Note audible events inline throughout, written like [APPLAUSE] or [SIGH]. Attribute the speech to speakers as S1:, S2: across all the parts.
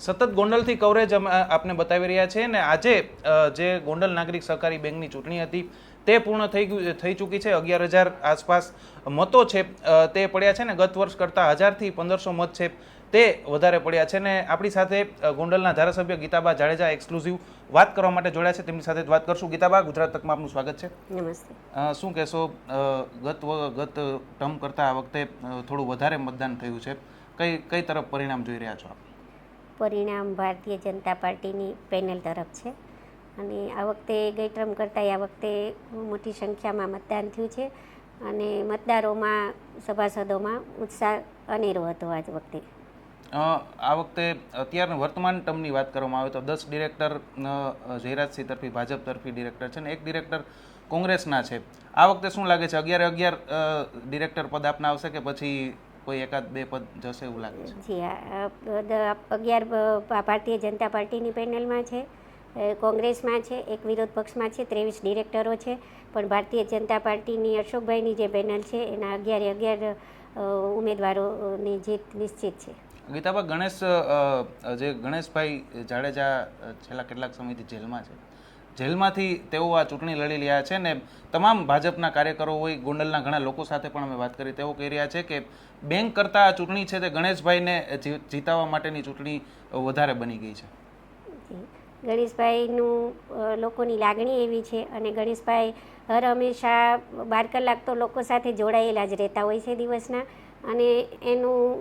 S1: સતત ગોંડલથી કવરેજ આપને બતાવી રહ્યા છે ને આજે જે ગોંડલ નાગરિક સહકારી બેંકની ચૂંટણી હતી, તે પૂર્ણ થઈ ગયું થઈ ચૂકી છે. અગિયાર હજાર આસપાસ મતો છે તે પડ્યા છે ને ગત વર્ષ કરતાં હજારથી પંદરસો મત છે. તે વધારે પડ્યા છે ને આપણી સાથે ગોંડલના ધારાસભ્ય ગીતાબા જાડેજા એક્સક્લુઝિવ વાત કરવા માટે જોડાયા છે. તેમની સાથે વાત કરશું. ગીતાબા ગુજરાત તકમાં આપનું સ્વાગત છે.
S2: નમસ્તે.
S1: શું કહેશો? ગત ગત ટર્મ કરતાં આ વખતે થોડું વધારે મતદાન થયું છે. કઈ કઈ તરફ પરિણામ જોઈ રહ્યા છો આપ?
S2: પરિણામ ભારતીય જનતા પાર્ટીની પેનલ તરફ છે. અને આ વખતે ગઈ ટર્મ કરતાં આ વખતે મોટી સંખ્યામાં મતદાન થયું છે. અને મતદારોમાં સભાસદોમાં ઉત્સાહ અનેરો હતો આજ વખતે.
S1: આ વખતે અત્યારના વર્તમાન ટર્મની વાત કરવામાં આવે તો દસ ડિરેક્ટર જયરાજસિંહ તરફી, ભાજપ તરફી ડિરેક્ટર છે ને એક ડિરેક્ટર કોંગ્રેસના છે. આ વખતે શું લાગે છે? અગિયારે અગિયાર ડિરેક્ટર પદ આપનાવશે કે પછી કોઈ એકાદ બે પદ જશે એવું લાગે છે?
S2: જી અગિયાર ભારતીય જનતા પાર્ટીની પેનલમાં છે કોંગ્રેસમાં છે, એક વિરોધ પક્ષમાં છે, ત્રેવીસ ડિરેક્ટરો છે, પણ ભારતીય જનતા પાર્ટીની અશોકભાઈની જે પેનલ છે, એના અગિયારે અગિયાર ઉમેદવારોની જીત નિશ્ચિત છે.
S1: ગીતાબા ગણેશ જે ગણેશભાઈ જાડેજા છેલ્લા કેટલાક સમયથી જેલમાં છે. જેલમાંથી તેઓ આ ચૂંટણી લડી રહ્યા છે ને તમામ ભાજપના કાર્યકરો હોય ગોંડલના ઘણા લોકો સાથે પણ અમે વાત કરી, તેઓ કહી રહ્યા છે કે બેંક કરતાં આ ચૂંટણી છે તે ગણેશભાઈને જીતાવવા માટેની ચૂંટણી વધારે બની ગઈ છે.
S2: ગણેશભાઈનું લોકોની લાગણી એવી છે અને ગણેશભાઈ હર હંમેશા બાર કલાક તો લોકો સાથે જોડાયેલા જ રહેતા હોય છે દિવસના. અને એનું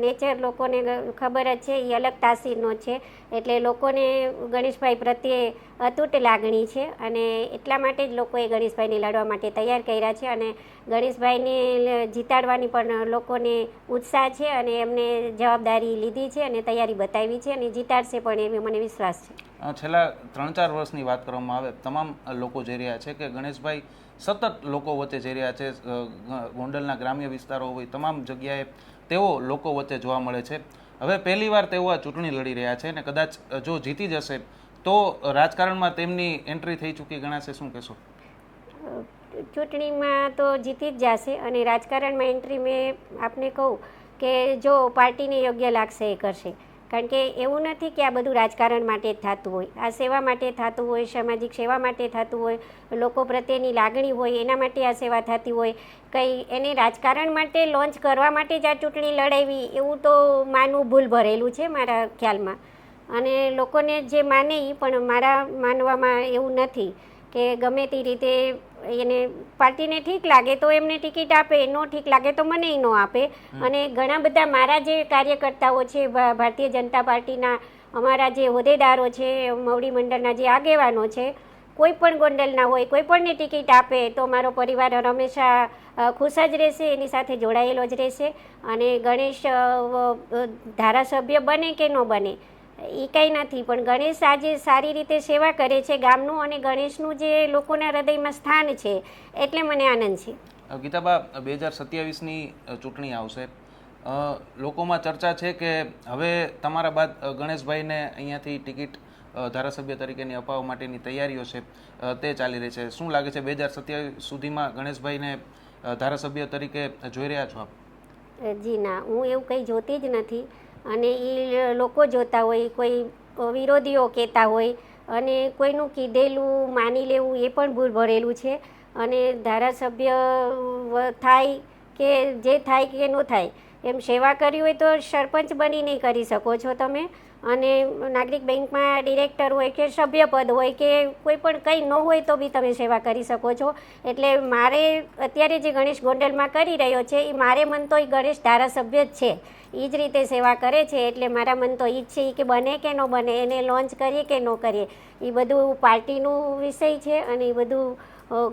S2: નેચર લોકોને ખબર જ છે એ અલગ તાસીરનો છે. એટલે લોકોને ગણેશભાઈ પ્રત્યે અતૂટ લાગણી છે અને એટલા માટે જ લોકોએ ગણેશભાઈને લડવા માટે તૈયાર કર્યા છે અને ગણેશભાઈને જીતાડવાની પણ લોકોને ઉત્સાહ છે અને એમને જવાબદારી લીધી છે અને તૈયારી બતાવી છે અને જીતાડશે પણ એવી મને વિશ્વાસ છે.
S1: છેલ્લા ત્રણ ચાર વર્ષની વાત કરવામાં આવે, તમામ લોકો જઈ રહ્યા છે કે ગણેશભાઈ સતત લોકો વચ્ચે જઈ રહ્યા છે ગોંડલના ગ્રામ્ય વિસ્તારો હોય, તમામ જગ્યાએ તેઓ લોકો વચ્ચે જોવા મળે છે. હવે પહેલીવાર તેઓ આ ચૂંટણી લડી રહ્યા છે અને કદાચ જો જીતી જશે, તો રાજકારણમાં તેમની એન્ટ્રી થઈ ચૂકી ગણાશે, શું કહેશો?
S2: ચૂંટણીમાં તો જીતી જ જશે અને રાજકારણમાં એન્ટ્રી મેં આપને કહું કે જો પાર્ટીને યોગ્ય લાગશે એ કરશે. કારણ કે એવું નથી કે આ બધું રાજકારણ માટે જ થતું હોય. આ સેવા માટે થતું હોય, સામાજિક સેવા માટે થતું હોય, લોકો પ્રત્યેની લાગણી હોય, એના માટે આ સેવા થતી હોય. કંઈ એને રાજકારણ માટે લોન્ચ કરવા માટે જ આ ચૂંટણી લડાવી, એવું તો માનવું ભૂલ ભરેલું છે મારા ખ્યાલમાં. અને લોકોને જે માને પણ મારા માનવામાં એવું નથી કે ગમે તે રીતે એને પાર્ટીને ઠીક લાગે તો એમને ટિકિટ આપે ન ઠીક લાગે તો મને ન આપે. અને ઘણા બધા મારા જે કાર્યકર્તાઓ છે ભારતીય જનતા પાર્ટીના અમારા જે હોદ્દેદારો છે મવડી મંડળના જે આગેવાનો છે કોઈ પણ ગોંડલના હોય કોઈ પણને ટિકિટ આપે તો મારો પરિવાર હંમેશા ખુશ જ રહેશે એની સાથે જોડાયેલો જ રહેશે. અને ગણેશ ધારાસભ્ય બને કે ન બને એ કંઈ નથી પણ ગણેશ આજે સારી રીતે સેવા કરે છે ગામનું અને ગણેશનું જે લોકોના હૃદયમાં સ્થાન છે એટલે મને આનંદ છે.
S1: ગીતાબા બે હજાર સત્યાવીસની ચૂંટણી આવશે. લોકોમાં ચર્ચા છે કે હવે તમારા બાદ ગણેશભાઈને અહીંયાથી ટિકિટ ધારાસભ્ય તરીકેની અપાવવા માટેની તૈયારીઓ છે તે ચાલી રહી છે. શું લાગે છે બે હજાર સત્યાવીસ સુધીમાં ગણેશભાઈને ધારાસભ્ય તરીકે જોઈ રહ્યા છો આપ?
S2: જી ના હું એવું કંઈ જોતી જ નથી. અને એ લોકો જોતા હોય, કોઈ વિરોધીઓ કહેતા હોય, અને કોઈનું કીધેલું, માની લેવું, એ પણ ભૂલ ભરેલું છે. અને ધારાસભ્ય થાય કે જે થાય કે ન થાય, એમ સેવા કરી હોય તો સરપંચ બનીને કરી શકો છો તમે. અને નાગરિક બેંકમાં ડિરેક્ટર હોય કે સભ્યપદ હોય કે કોઈ પણ કંઈ ન હોય તો બી તમે સેવા કરી શકો છો. એટલે મારે અત્યારે જે ગણેશ ગોંડલમાં કરી રહ્યો છે એ મારે મન તો એ ગણેશ ધારાસભ્ય જ છે. એ જ રીતે સેવા કરે છે, એટલે મારા મન તો એ જ છે કે બને કે ન બને, એને લોન્ચ કરીએ કે ન કરીએ. એ બધું પાર્ટીનું વિષય છે અને એ બધું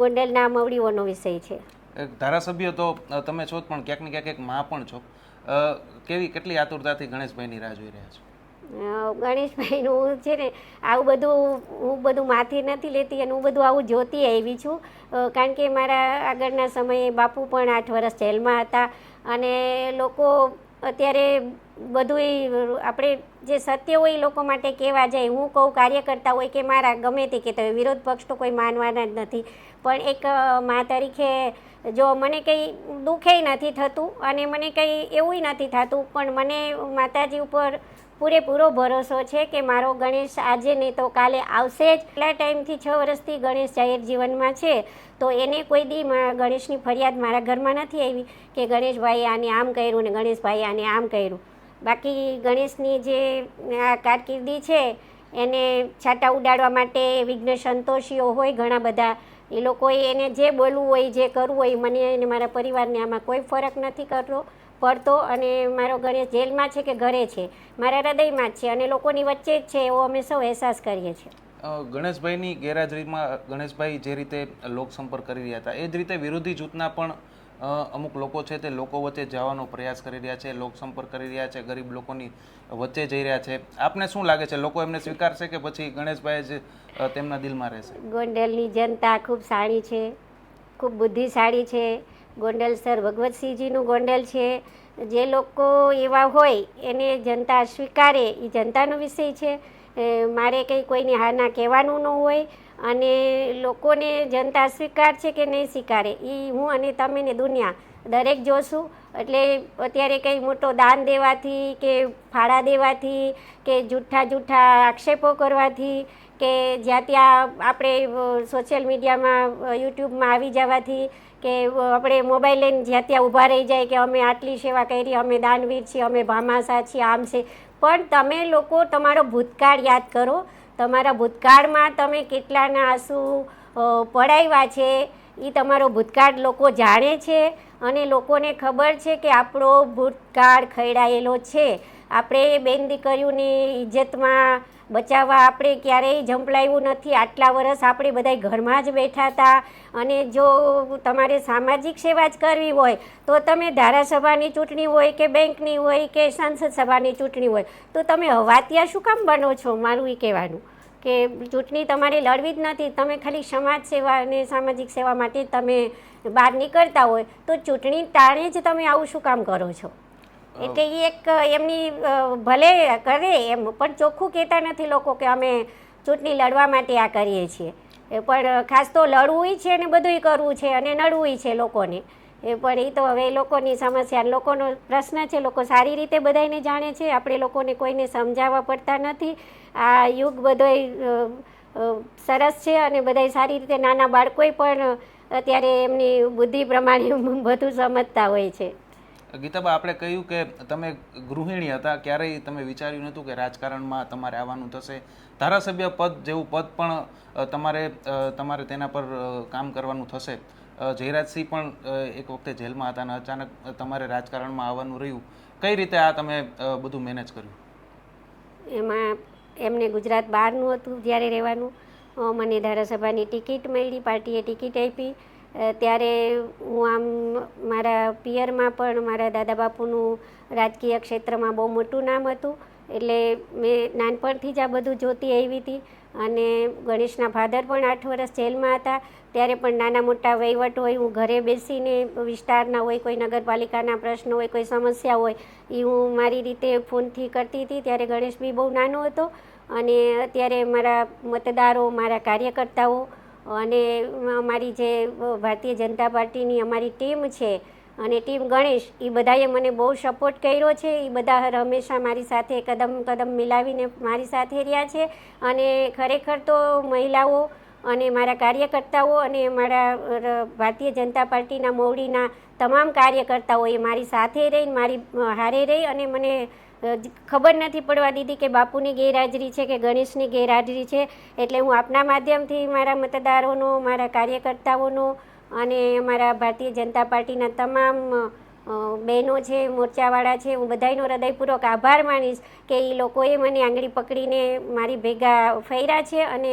S2: ગોંડલના મવડીઓનો વિષય છે.
S1: ધારાસભ્ય તો તમે છો પણ ક્યાંક ને ક્યાંક એક માં પણ છો. કેવી, કેટલી આતુરતાથી ગણેશભાઈની રાહ જોઈ રહ્યા છો?
S2: ગણેશભાઈનું છે ને, આવું બધું, હું બધું માથે નથી લેતી અને હું બધું આવું જોતી આવી છું. કારણ કે મારા આગળના સમયે બાપુ પણ આઠ વર્ષ જેલમાં હતા અને લોકો અત્યારે બધું આપણે જે સત્ય હોય એ લોકો માટે કહેવા જાય. હું કહું કાર્યકર્તા હોય કે મારા, ગમે તે કહેતા હોય વિરોધ પક્ષ તો કોઈ માનવાના જ નથી. પણ એક મા તરીકે જો મને કંઈ દુઃખેય નથી થતું અને મને કંઈ એવું નથી થતું, પણ મને માતાજી ઉપર પૂરેપૂરો ભરોસો છે કે મારો ગણેશ આજે નહીં તો કાલે આવશે જ. એટલા ટાઈમથી છ વર્ષથી ગણેશ જાહેર જીવનમાં છે. તો એને કોઈ દી ગણેશની ફરિયાદ મારા ઘરમાં નથી આવી કે ગણેશભાઈ આને આમ કર્યું ને ગણેશભાઈ આને આમ કર્યું. બાકી ગણેશની જે, આ કારકિર્દી છે, એને છાટા ઉડાડવા માટે વિઘ્ન સંતોષીઓ હોય ઘણા બધા. એ લોકોએ એને જે બોલવું હોય, જે કરવું હોય, મને અને મારા પરિવારને આમાં કોઈ ફરક નથી કરતો પડતો અને મારો ગણેશ જેલમાં છે કે ઘરે છે મારા હૃદયમાં જ છે અને લોકોની વચ્ચે જ છે એવો અમે સૌ અહેસાસ કરીએ છીએ.
S1: ગણેશભાઈની ગેરહાજરીમાં ગણેશભાઈ જે રીતે લોકસંપર્ક કરી રહ્યા હતા એ જ રીતે વિરોધી જૂથના પણ અમુક લોકો છે તે લોકો વચ્ચે જવાનો પ્રયાસ કરી રહ્યા છે લોકસંપર્ક કરી રહ્યા છે ગરીબ લોકોની વચ્ચે જઈ રહ્યા છે. આપને શું લાગે છે લોકો એમને સ્વીકારશે કે પછી ગણેશભાઈ જ તેમના દિલમાં રહેશે?
S2: ગોંડલની જનતા ખૂબ સારી છે ખૂબ બુદ્ધિશાળી છે ગોંડલ સર ભગવતસિંહજીનું ગોંડલ છે. જે લોકો એવા હોય એને જનતા સ્વીકારે, એ જનતાનો વિષય છે. મારે કંઈ કોઈને હાના કહેવાનું ન હોય અને લોકોને જનતા સ્વીકાર છે કે નહીં સ્વીકારે, એ હું અને તમે ને દુનિયા દરેક જોશું. એટલે અત્યારે કંઈ મોટો દાન દેવાથી કે ફાળા દેવાથી કે જૂઠા જૂઠા આક્ષેપો કરવાથી કે જ્યાં ત્યાં આપણે સોશિયલ મીડિયામાં યુટ્યુબમાં આવી જવાથી કે આપણે મોબાઈલ લઈને જ્યાં ત્યાં ઊભા રહી જાય કે અમે આટલી સેવા કરી, અમે દાનવીર છીએ, અમે ભામાસા છીએ, આમ છે. પણ તમે લોકો તમારો ભૂતકાળ યાદ કરો. તમારા ભૂતકાળમાં તમે કેટલાના આંસુ પડાવ્યા છે એ તમારો ભૂતકાળ લોકો જાણે છે અને લોકોને ખબર છે કે આપણો ભૂતકાળ ખૈડાયેલો છે. આપણે બેન દીકરીઓની ઇજ્જતમાં બચાવવા આપણે ક્યારેય ઝંપલાવ્યું નથી. આટલા વર્ષ આપણે બધા ઘરમાં જ બેઠા હતા અને જો તમારે સામાજિક સેવા જ કરવી હોય, તો તમે ધારાસભાની ચૂંટણી હોય કે બેંકની હોય કે સંસદ સભાની ચૂંટણી હોય, તો તમે હવાતિયા શું કામ બનો છો? મારું એ કહેવાનું. કે ચૂંટણી તમારે લડવી જ નથી. તમે ખાલી સમાજ સેવા અને સામાજિક સેવા માટે તમે બહાર નીકળતા હોય, તો ચૂંટણી ટાણે જ તમે આવું શું કામ કરો છો? એટલે એ એક એમની ભલે કરે એમ પણ ચોખ્ખું કહેતા નથી લોકો કે અમે ચૂંટણી લડવા માટે આ કરીએ છીએ. એ પણ ખાસ તો લડવું છે ને બધુંય કરવું છે અને નડવું છે લોકોને. એ પણ એ તો હવે લોકોની સમસ્યા લોકોનો પ્રશ્ન છે લોકો સારી રીતે બધાને જાણે છે આપણે લોકોને કોઈને સમજાવવા પડતા નથી. આ યુગ અ, સરસ છે અને બધાય સારી રીતે નાના બાળકોએ પણ અત્યારે એમની બુદ્ધિ પ્રમાણે [LAUGHS] બધું સમજતા હોય છે.
S1: ગીતાબા, આપણે કહ્યું કે તમે ગૃહિણી હતા, ક્યારેય તમે વિચાર્યું નહોતું કે રાજકારણમાં તમારે આવવાનું થશે. ધારાસભ્ય પદ જેવું પદ પણ તમારે તમારે તેના પર કામ કરવાનું થશે. જયરાજસિંહ પણ એક વખતે જેલમાં હતા અને અચાનક તમારે રાજકારણમાં આવવાનું રહ્યું. કઈ રીતે આ તમે બધું મેનેજ કર્યું?
S2: એમાં એમને ગુજરાત બહારનું હતું, જ્યારે રહેવાનું. મને ધારાસભાની ટિકિટ મળી, પાર્ટીએ ટિકિટ આપી. ત્યારે હું આમ મારા પિયરમાં પણ મારા દાદા બાપુનું રાજકીય ક્ષેત્રમાં બહુ મોટું નામ હતું. એટલે મેં નાનપણથી જ આ બધું જોતી આવી હતી અને ગણેશના ફાધર પણ આઠ વર્ષ જેલમાં હતા. ત્યારે પણ નાના મોટા વહીવટ હોય, હું ઘરે બેસીને વિસ્તારના હોય, કોઈ નગરપાલિકાના પ્રશ્ન હોય, કોઈ સમસ્યા હોય એ હું મારી રીતે ફોનથી કરતી હતી. ત્યારે ગણેશ બી બહુ નાનો હતો અને અત્યારે મારા મતદારો, મારા કાર્યકર્તાઓ અને અમારી જે ભારતીય જનતા પાર્ટીની અમારી ટીમ છે અને ટીમ ગણેશ એ બધાએ મને બહુ સપોર્ટ કર્યો છે. એ બધા હંમેશા મારી સાથે કદમ કદમ મિલાવીને મારી સાથે રહ્યા છે. અને ખરેખર તો મહિલાઓ અને મારા કાર્યકર્તાઓ અને મારા ભારતીય જનતા પાર્ટીના મોવડીના તમામ કાર્યકર્તાઓ એ મારી સાથે રહીને મારી હારે રહી અને મને ખબર નથી પડવા દીધી કે બાપુની ગેરહાજરી છે કે ગણેશની ગેરહાજરી છે. એટલે હું આપના માધ્યમથી મારા મતદારોનો, મારા કાર્યકર્તાઓનો અને અમારા ભારતીય જનતા પાર્ટીના તમામ બહેનો છે, મોરચાવાળા છે, હું બધાયનો હૃદયપૂર્વક આભાર માનીશ કે એ લોકોએ મને આંગળી પકડીને મારી ભેગા ફર્યા છે અને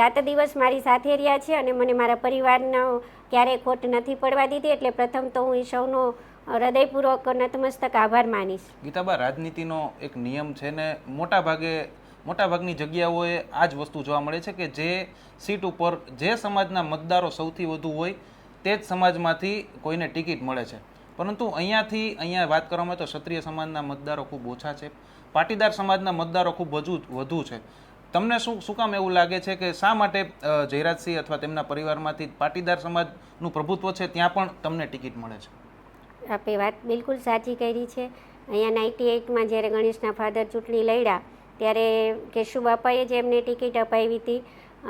S2: રાત દિવસ મારી સાથે રહ્યા છે અને મને મારા પરિવારનો ક્યારેય ખોટ નથી પડવા દીધી. એટલે પ્રથમ તો હું એ સૌનો હૃદયપૂર્વક નતમસ્તક આભાર માનીશ.
S1: ગીતાબા, રાજનીતિનો એક નિયમ છે ને મોટા ભાગે મોટા ભાગની જગ્યાઓએ આ જ વસ્તુ જોવા મળે છે કે જે સીટ ઉપર જે સમાજના મતદારો સૌથી વધુ હોય તે જ સમાજમાંથી કોઈને ટિકિટ મળે છે. પરંતુ અહીંયાથી અહીંયા વાત કરવામાં તો ક્ષત્રિય સમાજના મતદારો ખૂબ ઓછા છે. પાટીદાર સમાજના મતદારો ખૂબ વધુ વધુ છે. તમને શું શું કામ એવું લાગે છે કે શા માટે જયરાજસિંહ અથવા તેમના પરિવારમાંથી પાટીદાર સમાજનું પ્રભુત્વ છે ત્યાં પણ તમને ટિકિટ મળે છે?
S2: આપે વાત બિલકુલ સાચી કરી છે. અહીંયા નાઇન્ટી એઇટમાં જ્યારે ગણેશના ફાધર ચૂંટણી લડ્યા, ત્યારે કેશુબાપાએ જ એમને ટિકિટ અપાવી હતી.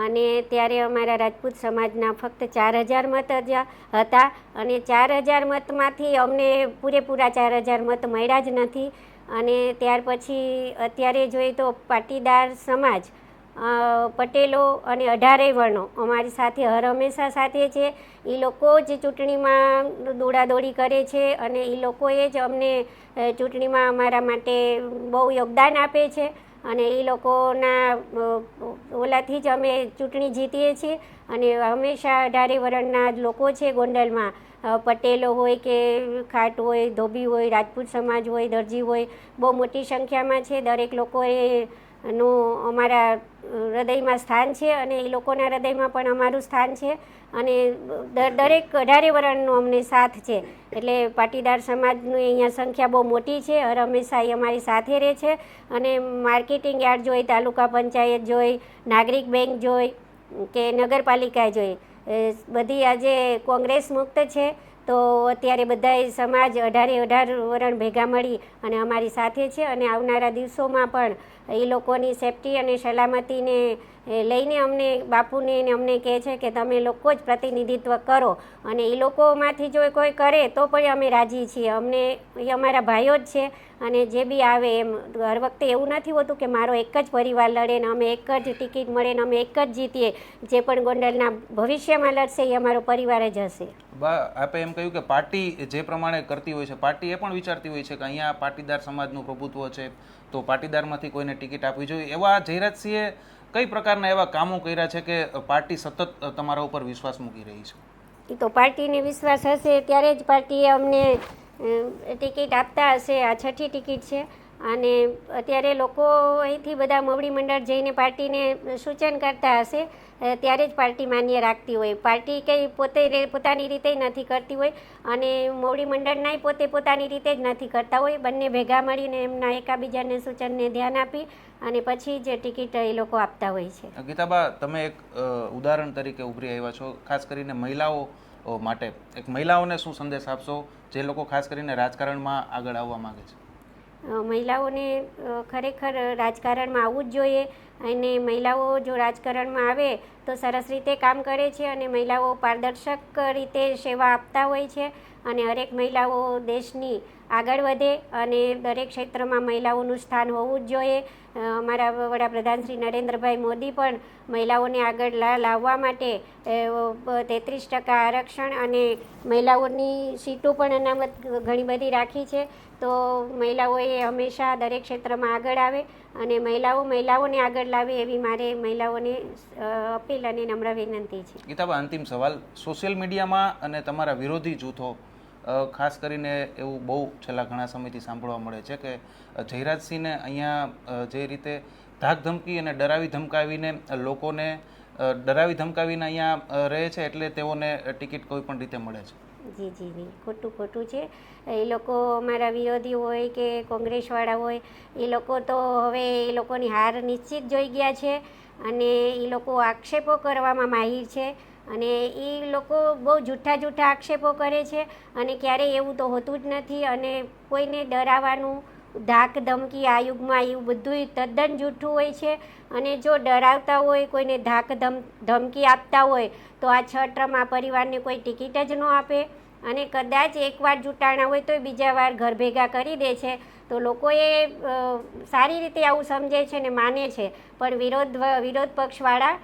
S2: અને ત્યારે અમારા રાજપૂત સમાજના ફક્ત ચાર હજાર મત જ હતા અને ચાર હજાર મતમાંથી અમને પૂરેપૂરા ચાર હજાર મત મળ્યા જ નથી. અને ત્યાર પછી અત્યારે જોઈએ તો પાટીદાર સમાજ પટેલો અને અઢારેય વર્ણો અમારી સાથે હર હંમેશા સાથે છે. એ લોકો જ ચૂંટણીમાં દોડાદોડી કરે છે અને એ લોકોએ જ અમને ચૂંટણીમાં અમારા માટે બહુ યોગદાન આપે છે અને એ લોકોના ઓલાથી જ અમે ચૂંટણી જીતીએ છીએ. અને હંમેશા અઢારે વર્ણના લોકો છે ગોંડલમાં. પટેલો હોય કે ખાટ હોય, ધોબી હોય, રાજપૂત સમાજ હોય, દરજી હોય, બહુ મોટી સંખ્યામાં છે. દરેક લોકોએ નું અમારા હૃદયમાં સ્થાન છે અને એ લોકોના હૃદયમાં પણ અમારું સ્થાન છે અને દરેક અઢારે વર્ણનો અમને સાથ છે. એટલે પાટીદાર સમાજની અહીંયા સંખ્યા બહુ મોટી છે. હર હંમેશા એ અમારી સાથે રહે છે અને માર્કેટિંગ યાર્ડ જોઈ, તાલુકા પંચાયત જોઈ, નાગરિક બેંક જોઈ, કે નગરપાલિકા જોઈ. બધી આજે કોંગ્રેસ મુક્ત છે. તો અત્યારે બધાય સમાજ અઢારે અઢાર વરણ ભેગા મળી અને અમારી સાથે છે અને આવનારા દિવસોમાં પણ એ લોકોની સેફટી અને સલામતીને એ લઈને અમને બાપુને એને અમને કહે છે કે તમે લોકો જ પ્રતિનિધિત્વ કરો. અને એ લોકોમાંથી જો કોઈ કરે તો પણ અમે રાજી છીએ. અમને એ અમારા ભાઈઓ જ છે અને જે બી આવે એમ. હર વખતે એવું નથી હોતું કે મારો એક જ પરિવાર લડે ને અમે એક જ ટિકિટ મળે ને અમે એક જ જીતીએ. જે પણ ગોંડલના ભવિષ્યમાં લડશે એ અમારો પરિવાર જ હશે.
S1: બા, આપે એમ કહ્યું કે પાર્ટી જે પ્રમાણે કરતી હોય છે, પાર્ટી એ પણ વિચારતી હોય છે કે અહીંયા પાટીદાર સમાજનું પ્રભુત્વ છે, તો પાટીદારમાંથી કોઈને ટિકિટ આપવી જોઈએ. એવા જયરાજસિંહે કઈ પ્રકારના એવા કામો કર્યા છે કે પાર્ટી સતત તમારા ઉપર વિશ્વાસ મૂકી રહી છે?
S2: એ તો પાર્ટીને વિશ્વાસ હશે, ત્યારે જ પાર્ટીએ અમને ટિકિટ આપતા હશે, આ છઠ્ઠી ટિકિટ છે. અને અત્યારે લોકો અહીંથી બધા મવડી મંડળ જઈને પાર્ટીને સૂચન કરતા હશે. ત્યારે જ પાર્ટી માન્ય રાખતી હોય. પાર્ટી કંઈ પોતે પોતાની રીતે નથી કરતી હોય અને મોવડી મંડળનાય પોતે પોતાની રીતે જ નથી કરતા હોય. બંને ભેગા મળીને એમના એકાબીજાને સૂચનને ધ્યાન આપી અને પછી જે ટિકિટ એ લોકો આપતા હોય છે.
S1: ગીતાબા, તમે એક ઉદાહરણ તરીકે ઉભરી આવ્યા છો. ખાસ કરીને મહિલાઓ માટે. એક મહિલાઓને શું સંદેશ આપશો? જે લોકો ખાસ કરીને રાજકારણમાં આગળ આવવા માગે છે?
S2: મહિલાઓને ખરેખર રાજકારણમાં આવવું જ જોઈએ અને મહિલાઓ જો રાજકારણમાં આવે તો સરસ રીતે કામ કરે છે અને મહિલાઓ પારદર્શક રીતે સેવા આપતા હોય છે અને હરેક મહિલાઓ દેશની આગળ વધે અને દરેક ક્ષેત્રમાં મહિલાઓનું સ્થાન હોવું જ જોઈએ. અમારા વડાપ્રધાન શ્રી નરેન્દ્રભાઈ મોદી પણ મહિલાઓને આગળ લાવવા માટે તેત્રીસ ટકા આરક્ષણ અને મહિલાઓની સીટો પણ અનામત ઘણી બધી રાખી છે. તો મહિલાઓએ હંમેશા દરેક ક્ષેત્રમાં આગળ આવે અને મહિલાઓ મહિલાઓને આગળ લાવે એવી મારે મહિલાઓને અપીલ અને નમ્ર વિનંતી છે.
S1: ગીતાબા, અંતિમ સવાલ. સોશિયલ મીડિયામાં અને તમારા વિરોધી જૂથો ખાસ કરીને એવું બહુ છેલ્લા ઘણા સમયથી સાંભળવા મળે છે કે જયરાજસિંહને અહીંયા જે રીતે ધાક ધમકી અને ડરાવી ધમકાવીને લોકોને ડરાવી ધમકાવીને અહીંયા રહે છે એટલે તેઓને ટિકિટ કોઈ પણ રીતે મળે છે.
S2: જી જી જી. ખોટું ખોટું છે. એ લોકો અમારા વિરોધી હોય કે કોંગ્રેસવાળા હોય, એ લોકો તો હવે એ લોકોની હાર નિશ્ચિત જોઈ ગયા છે અને એ લોકો આક્ષેપો કરવામાં માહિર છે અને એ લોકો બહુ જૂઠા જૂઠા આક્ષેપો કરે છે અને ક્યારેય એવું તો હોતું જ નથી અને કોઈને ડરાવવાનું ધાક, ધમકી આ યુગમાં એવું બધું તદ્દન જૂઠું હોય છે અને જો ડરાવતા હોય, કોઈને ધાક, ધમ, ધમકી આપતા હોય, તો આ છ ટ્રમા પરિવારને કોઈ ટિકિટ જ ન આપે. અને કદાચ એકવાર જૂટાણા હોય તો બીજા વાર ઘર ભેગા કરી દે છે. તો લોકોએ સારી રીતે આવું સમજે છે ને માને છે. પણ વિરોધ વિરોધ પક્ષવાળા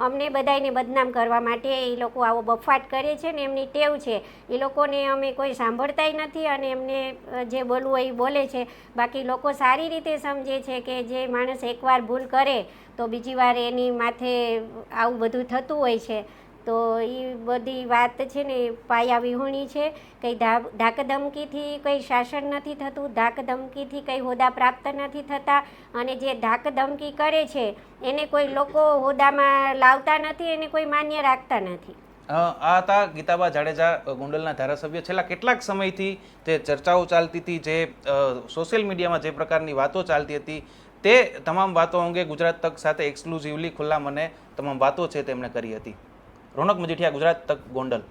S2: અમને બધાયને બદનામ કરવા માટે એ લોકો આવો બફાટ કરે છે ને એમની ટેવ છે. એ લોકોને અમે કોઈ સાંભળતાય નથી અને એમને જે બોલવું એ બોલે છે. બાકી લોકો સારી રીતે સમજે છે કે જે માણસ એકવાર ભૂલ કરે તો બીજી વાર એની માથે આવું બધું થતું હોય છે. તો એ બધી વાત છે ને પાયા વિહોણી છે. કંઈ ધાકધમકીથી કંઈ શાસન નથી થતું, ધાકધમકીથી કંઈ હોદ્દા પ્રાપ્ત નથી થતા. અને જે ધાકધમકી કરે છે, એને કોઈ લોકો હોદ્દામાં લાવતા નથી, એને કોઈ માન્ય રાખતા નથી.
S1: આ હતા ગીતાબા જાડેજા ગોંડલના ધારાસભ્ય. છેલ્લા કેટલાક સમયથી જે ચર્ચાઓ ચાલતી હતી, જે સોશિયલ મીડિયામાં જે પ્રકારની વાતો ચાલતી હતી, તે તમામ વાતો અંગે ગુજરાત તક સાથે એક્સક્લુઝિવલી ખુલ્લા મને તમામ વાતો છે તેમણે કરી હતી. રોનક મજીઠિયા ગુજરાત તક ગોંડલ.